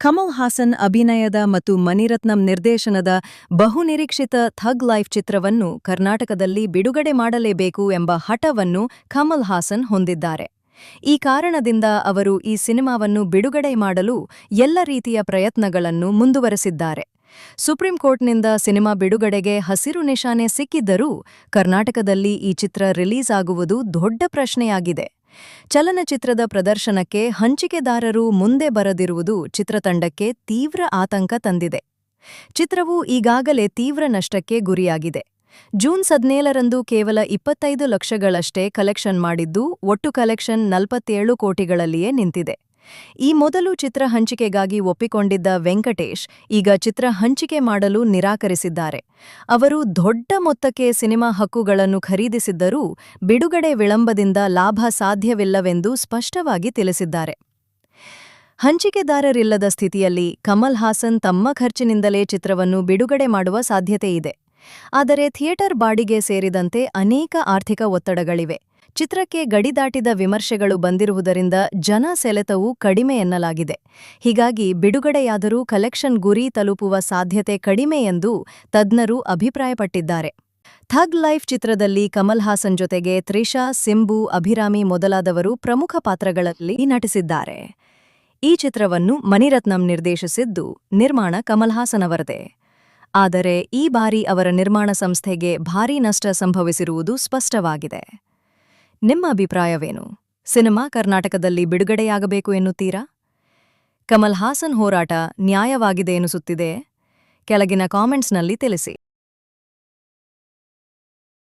ಕಮಲ್ ಹಾಸನ್ ಅಭಿನಯದ ಮತ್ತು ಮನಿರತ್ನಂ ನಿರ್ದೇಶನದ ಬಹುನಿರೀಕ್ಷಿತ ಥಗ್ ಲೈಫ್ ಚಿತ್ರವನ್ನು ಕರ್ನಾಟಕದಲ್ಲಿ ಬಿಡುಗಡೆ ಮಾಡಲೇಬೇಕು ಎಂಬ ಹಠವನ್ನು ಕಮಲ್ ಹಾಸನ್ ಹೊಂದಿದ್ದಾರೆ. ಈ ಕಾರಣದಿಂದ ಅವರು ಈ ಸಿನಿಮಾವನ್ನು ಬಿಡುಗಡೆ ಮಾಡಲು ಎಲ್ಲ ರೀತಿಯ ಪ್ರಯತ್ನಗಳನ್ನು ಮುಂದುವರೆಸಿದ್ದಾರೆ. ಸುಪ್ರೀಂ ಕೋರ್ಟ್ನಿಂದ ಸಿನಿಮಾ ಬಿಡುಗಡೆಗೆ ಹಸಿರು ನಿಶಾನೆ ಸಿಕ್ಕಿದ್ದರೂ ಕರ್ನಾಟಕದಲ್ಲಿ ಈ ಚಿತ್ರ ರಿಲೀಸ್ ಆಗುವುದು ದೊಡ್ಡ ಪ್ರಶ್ನೆಯಾಗಿದೆ. ಚಲನಚಿತ್ರದ ಪ್ರದರ್ಶನಕ್ಕೆ ಹಂಚಿಕೆದಾರರು ಮುಂದೆ ಬರದಿರುವುದು ಚಿತ್ರತಂಡಕ್ಕೆ ತೀವ್ರ ಆತಂಕ ತಂದಿದೆ. ಚಿತ್ರವು ಈಗಾಗಲೇ ತೀವ್ರ ನಷ್ಟಕ್ಕೆ ಗುರಿಯಾಗಿದೆ. ಜೂನ್ ಹದಿನೇಳರಂದು ಕೇವಲ ಇಪ್ಪತ್ತೈದು ಲಕ್ಷಗಳಷ್ಟೇ ಕಲೆಕ್ಷನ್ ಮಾಡಿದ್ದು, ಒಟ್ಟು ಕಲೆಕ್ಷನ್ ನಲವತ್ತೇಳು ಕೋಟಿಗಳಲ್ಲಿಯೇ ನಿಂತಿದೆ. ಈ ಮೊದಲು ಚಿತ್ರ ಹಂಚಿಕೆಗಾಗಿ ಒಪ್ಪಿಕೊಂಡಿದ್ದ ವೆಂಕಟೇಶ್ ಈಗ ಚಿತ್ರ ಹಂಚಿಕೆ ಮಾಡಲು ನಿರಾಕರಿಸಿದ್ದಾರೆ. ಅವರು ದೊಡ್ಡ ಮೊತ್ತಕ್ಕೆ ಸಿನಿಮಾ ಹಕ್ಕುಗಳನ್ನು ಖರೀದಿಸಿದ್ದರೂ ಬಿಡುಗಡೆ ವಿಳಂಬದಿಂದ ಲಾಭ ಸಾಧ್ಯವಿಲ್ಲವೆಂದು ಸ್ಪಷ್ಟವಾಗಿ ತಿಳಿಸಿದ್ದಾರೆ. ಹಂಚಿಕೆದಾರರಿಲ್ಲದ ಸ್ಥಿತಿಯಲ್ಲಿ ಕಮಲ್ ಹಾಸನ್ ತಮ್ಮ ಖರ್ಚಿನಿಂದಲೇ ಚಿತ್ರವನ್ನು ಬಿಡುಗಡೆ ಮಾಡುವ ಸಾಧ್ಯತೆಯಿದೆ. ಆದರೆ ಥಿಯೇಟರ್ ಬಾಡಿಗೆ ಸೇರಿದಂತೆ ಅನೇಕ ಆರ್ಥಿಕ ಒತ್ತಡಗಳಿವೆ. ಚಿತ್ರಕ್ಕೆ ಗಡಿದಾಟಿದ ವಿಮರ್ಶೆಗಳು ಬಂದಿರುವುದರಿಂದ ಜನ ಸೆಲೆತವು ಕಡಿಮೆ ಎನ್ನಲಾಗಿದೆ. ಹೀಗಾಗಿ ಬಿಡುಗಡೆಯಾದರೂ ಕಲೆಕ್ಷನ್ ಗುರಿ ತಲುಪುವ ಸಾಧ್ಯತೆ ಕಡಿಮೆ ಎಂದು ತಜ್ಞರು ಅಭಿಪ್ರಾಯಪಟ್ಟಿದ್ದಾರೆ. ಥಗ್ ಲೈಫ್ ಚಿತ್ರದಲ್ಲಿ ಕಮಲ್ ಹಾಸನ್ ಜೊತೆಗೆ ತ್ರಿಷಾ, ಸಿಂಬು, ಅಭಿರಾಮಿ ಮೊದಲಾದವರು ಪ್ರಮುಖ ಪಾತ್ರಗಳಲ್ಲಿ ನಟಿಸಿದ್ದಾರೆ. ಈ ಚಿತ್ರವನ್ನು ಮಣಿರತ್ನಂ ನಿರ್ದೇಶಿಸಿದ್ದು ನಿರ್ಮಾಣ ಕಮಲ್ ಹಾಸನ್ ಅವರದೇ ಆದರೆ ಈ ಬಾರಿ ಅವರ ನಿರ್ಮಾಣ ಸಂಸ್ಥೆಗೆ ಭಾರೀ ನಷ್ಟ ಸಂಭವಿಸಿರುವುದು ಸ್ಪಷ್ಟವಾಗಿದೆ. ನಿಮ್ಮ ಅಭಿಪ್ರಾಯವೇನು? ಸಿನಿಮಾ ಕರ್ನಾಟಕದಲ್ಲಿ ಬಿಡುಗಡೆಯಾಗಬೇಕು ಎನ್ನುತ್ತೀರಾ? ಕಮಲ್ ಹಾಸನ್ ಹೋರಾಟ ನ್ಯಾಯವಾಗಿದೆ ಎನಿಸುತ್ತಿದೆ. ಕೆಳಗಿನ ಕಾಮೆಂಟ್ಸ್ನಲ್ಲಿ ತಿಳಿಸಿ.